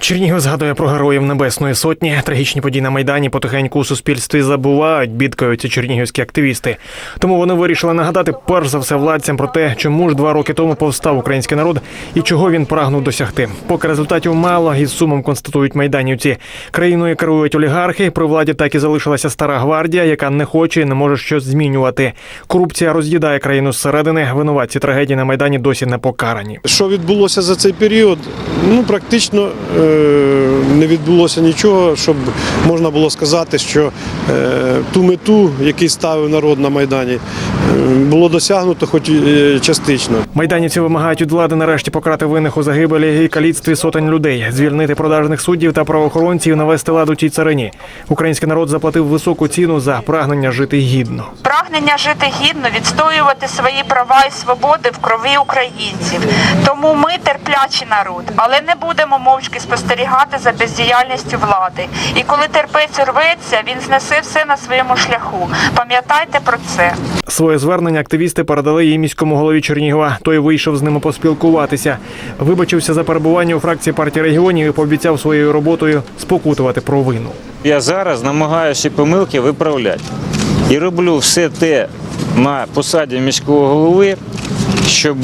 Чернігів згадує про героїв Небесної Сотні. Трагічні події на майдані потихеньку у суспільстві забувають, бідкаються чернігівські активісти. Тому вони вирішили нагадати перш за все владцям про те, чому ж два роки тому повстав український народ і чого він прагнув досягти. Поки результатів мало, із сумом констатують майданівці. Країною керують олігархи. При владі так і залишилася стара гвардія, яка не хоче і не може щось змінювати. Корупція роз'їдає країну зсередини. Винуватці трагедії на майдані досі не покарані. Що відбулося за цей період? Ну, практично е, не відбулося нічого, щоб можна було сказати, що е, ту мету, яку ставив народ на Майдані, е, було досягнуто хоч частично. Майданівці вимагають від влади нарешті покарати винних у загибелі і каліцтві сотень людей, звільнити продажних суддів та правоохоронців, навести лад у тій царині. Український народ заплатив високу ціну за прагнення жити гідно. Прагнення жити гідно, відстоювати свої права і свободи в крові українців. Тому ми терплячий народ, але не будемо мовчки спостерігати за бездіяльністю влади. І коли терпець урветься, він знесе все на своєму шляху. Пам'ятайте про це. Своє звернення активісти передали їй міському голові Чернігова. Той вийшов з ними поспілкуватися. Вибачився за перебування у фракції партії регіонів і пообіцяв своєю роботою спокутувати провину. Я зараз намагаюся помилки виправляти. І роблю все те на посаді міського голови, щоб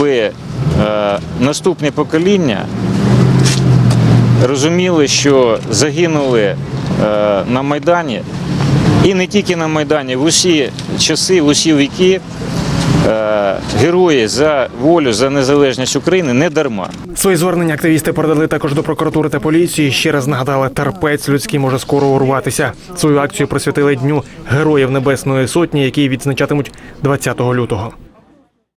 е, наступне покоління розуміли, що загинули е, на Майдані, і не тільки на Майдані, в усі часи, в усі віки е, герої за волю, за незалежність України не дарма. Свої звернення активісти передали також до прокуратури та поліції. Ще раз нагадали, терпець людський може скоро урватися. Свою акцію присвятили дню Героїв Небесної Сотні, який відзначатимуть 20 лютого.